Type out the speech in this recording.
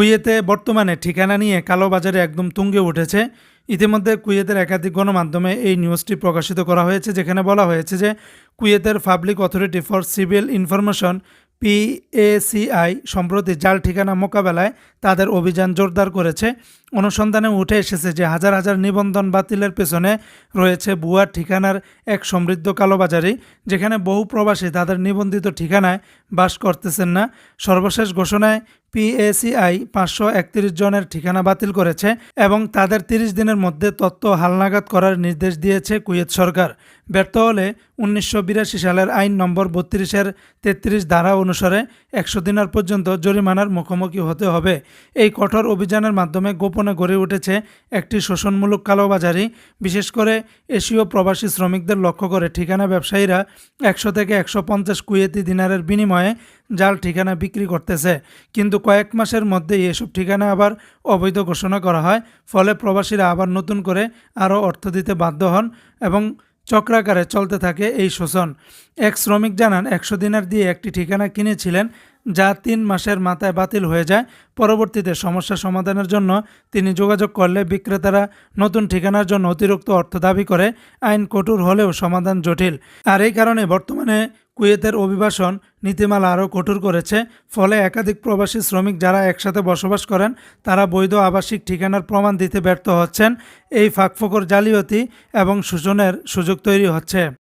কুয়েতে বর্তমানে ঠিকানা নিয়ে কালোবাজারে একদম তুঙ্গে উঠেছে। ইতিমধ্যে কুয়েতের একাধিক গণমাধ্যমে এই নিউজটি প্রকাশিত করা হয়েছে, যেখানে বলা হয়েছে যে কুয়েতের public authority for civil information, P A C I, সম্প্রতি জাল ঠিকানা মোকাবেলায় তাদের অভিযান জোরদার করেছে। অনুসন্ধানে উঠে এসেছে যে হাজার হাজার নিবন্ধন বাতিলের পেছনে রয়েছে ভুয়া ঠিকানার এক সমৃদ্ধ কালোবাজারি যেখানে বহু প্রবাসী তাদের নিবন্ধিত ঠিকানায় বাস করতেছেন না। সর্বশেষ ঘোষণায় পিএসিআই পাঁচশো একত্রিশ জনের ঠিকানা বাতিল করেছে এবং তাদের তিরিশ দিনের মধ্যে তথ্য হালনাগাদ করার নির্দেশ দিয়েছে কুয়েত সরকার। ব্যর্থ হলে উনিশশো বিরাশি সালের আইন নম্বর বত্রিশের তেত্রিশ ধারা অনুসারে একশো দিনার পর্যন্ত জরিমানার মুখোমুখি হতে হবে। এই কঠোর অভিযানের মাধ্যমে গোপনে গড়ে উঠেছে একটি শোষণমূলক কালোবাজারি। বিশেষ করে এশীয় প্রবাসী শ্রমিকদের লক্ষ্য করে ঠিকানা ব্যবসায়ীরা একশো থেকে একশো পঞ্চাশ কুয়েতি দিনারের বিনিময়ে জাল ঠিকানা বিক্রি করতেছে। কিন্তু কয়েক মাসের মধ্যেই এসব ঠিকানা আবার অবৈধ ঘোষণা করা হয়। ফলে প্রবাসীরা আবার নতুন করে আরও অর্থ দিতে বাধ্য হন এবং চক্রাকারে চলতে থাকে এই শোষণ। এক শ্রমিক জানান, একশো দিনার দিয়ে একটি ঠিকানা কিনেছিলেন যা তিন মাসের মাথায় বাতিল হয়ে যায়। পরবর্তীতে সমস্যা সমাধানের জন্য তিনি যোগাযোগ করলে বিক্রেতারা নতুন ঠিকানার জন্য অতিরিক্ত অর্থ দাবি করে। আইন কঠোর হলেও সমাধান জটিল। আর এই কারণে বর্তমানে কুয়েতের অভিবাসন নীতিমালা আরও কঠোর করেছে। ফলে একাধিক প্রবাসী শ্রমিক যারা একসাথে বসবাস করেন, তারা বৈধ আবাসিক ঠিকানার প্রমাণ দিতে ব্যর্থ হচ্ছেন। এই ফাঁকফোকর জালিয়াতি এবং শোষণের সুযোগ তৈরি হচ্ছে।